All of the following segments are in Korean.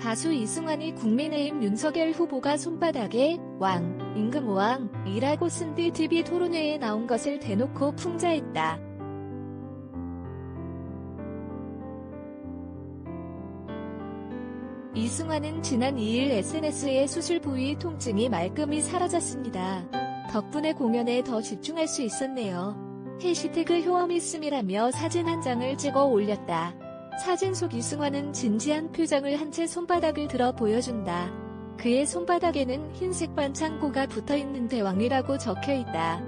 가수 이승환이 국민의힘 윤석열 후보가 손바닥에 왕, 임금왕이라고 쓴 뒤 TV 토론회에 나온 것을 대놓고 풍자했다. 이승환은 지난 2일 SNS에 수술 부위 통증이 말끔히 사라졌습니다. 덕분에 공연에 더 집중할 수 있었네요. 해시태그 효험 있음이라며 사진 한 장을 찍어 올렸다. 사진 속 이승환은 진지한 표정을 한 채 손바닥을 들어 보여준다. 그의 손바닥에는 흰색 반창고가 붙어 있는 대왕이라고 적혀 있다.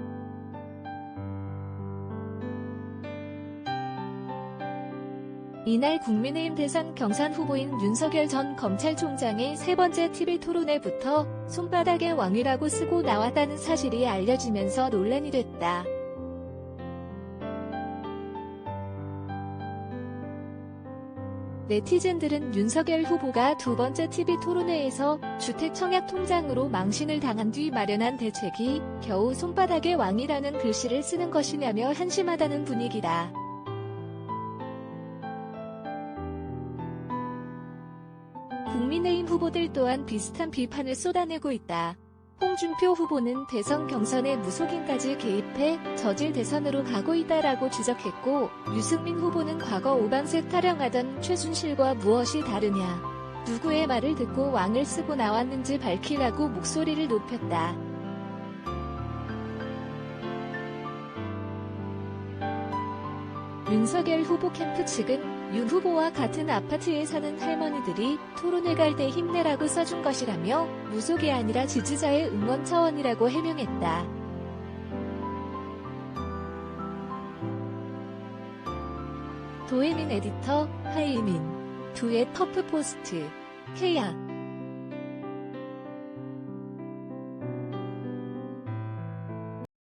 이날 국민의힘 대선 경선 후보인 윤석열 전 검찰총장의 세 번째 TV 토론회부터 손바닥의 왕이라고 쓰고 나왔다는 사실이 알려지면서 논란이 됐다. 네티즌들은 윤석열 후보가 두 번째 TV 토론회에서 주택 청약 통장으로 망신을 당한 뒤 마련한 대책이 겨우 손바닥의 왕이라는 글씨를 쓰는 것이냐며 한심하다는 분위기다. 국민의힘 후보들 또한 비슷한 비판을 쏟아내고 있다. 홍준표 후보는 대선 경선에 무속인까지 개입해 저질 대선으로 가고 있다라고 지적했고 유승민 후보는 과거 오방색 타령하던 최순실과 무엇이 다르냐 누구의 말을 듣고 왕을 쓰고 나왔는지 밝히라고 목소리를 높였다. 윤석열 후보 캠프 측은 윤 후보와 같은 아파트에 사는 할머니들이 토론회 갈 때 힘내라고 써준 것이라며 무속이 아니라 지지자의 응원 차원이라고 해명했다. 도혜민 에디터, 하이민, 두의 퍼프 포스트, 케야.